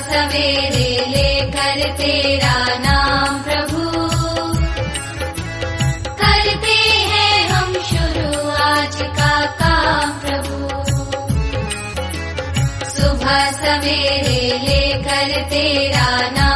सवेरे लेकर तेरा नाम प्रभु। करते हैं आज का प्रभु। सुबह सवेरे लेकर तेरा नाम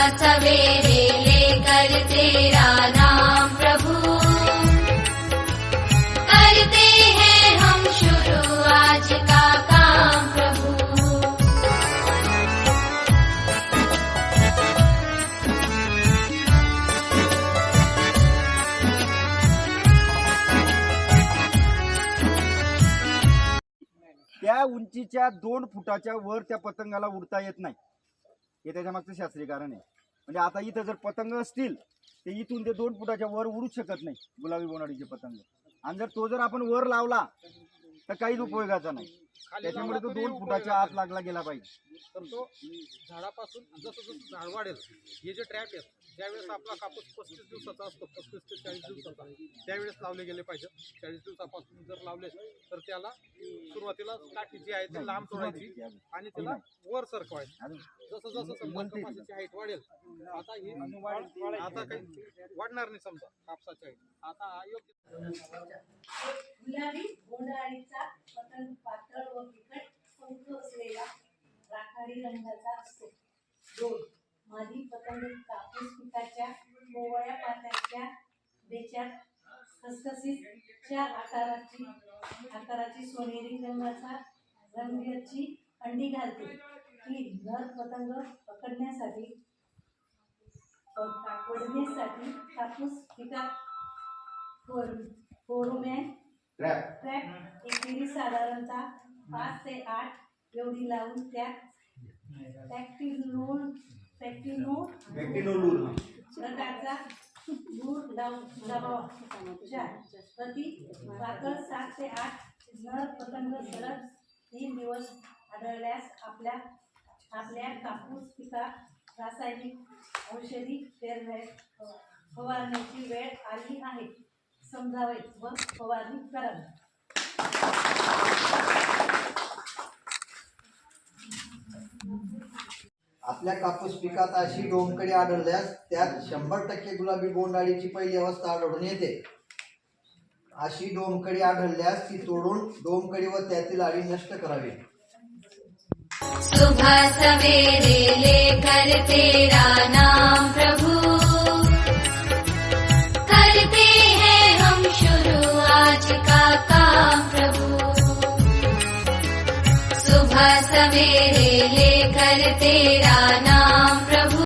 सुबह लेकर तेरा नाम प्रभु। करते हैं हम शुरू आज का काम प्रभु। त्या उंचीच्या दोन फुटाच्या वर त्या पतंगाला उडता येत नाही. हे त्याच्या मागचं शास्त्रीय कारण आहे. म्हणजे आता इथं जर पतंग असतील ते इथून ते दोन फुटाच्या वर उडूच शकत नाही गुलाबी बोनाडीचे पतंग. आणि जर तो जर आपण वर लावला तर काहीच उपयोगाचा नाही. त्याच्यामुळे तो दोन फुटाच्या आत लागला गेला पाहिजे. तर तो झाडापासून जसं जसं झाड वाढेल हे जे ट्रॅप आहेत ज्यावेळेस आपला कापूस पस्तीस दिवसाचा असतो पस्तीस ते चाळीस दिवसाचा त्यावेळेस लावले गेले पाहिजे. चाळीस दिवसापासून जर लावले तर त्याला सुरुवातीला काठी जी आहे ती लांब तोडायची आणि त्याला वर सरकवायची. जसं जसं समजा कपाशीची हाईट वाढेल आता ही आता काही वाढणार नाही समजा कापसाची हाईट आता अयोग्य योग्य गुलाबी पातळ व पंख असलेला राखाडी रंगाचा असतो. दोन. मादी पतंग कापूस पिकाच्या मोवळ्या पात्याच्या बेच्यात खसखसीच्या आकाराची आकाराची सोनेरी रंगाचा रंगाची अंडी घालते. ही नर पतंग पकडण्यासाठी पकडण्यासाठी कापूस ट्रॅप एकेरी साधारणतः पाच ते आठ एवढी लावून त्यात पॅक्टिनोल पॅक्टिनो प्रकारचा दूर लावावा चार प्रति पातळ सात ते आठ नर पतंग सलग तीन दिवस आढळल्यास आपल्या आपल्या कापूस पिकात रासायनिक औषधी पेरण्या फवारण्याची वेळ आली आहे समजावे व फवारणी करावी आपल्या कापूस पिकात अशी डोमकडी आढळल्यास त्यात शंभर टक्के गुलाबी बोंडाळीची पहिली अवस्था आढळून येते. अशी डोमकडी आढळल्यास ती तोडून डोमकडी व त्यातील अळी नष्ट करावी. सुबह सवेरे लेकर तेरा नाम प्रभु मेरे े तेरा नाम।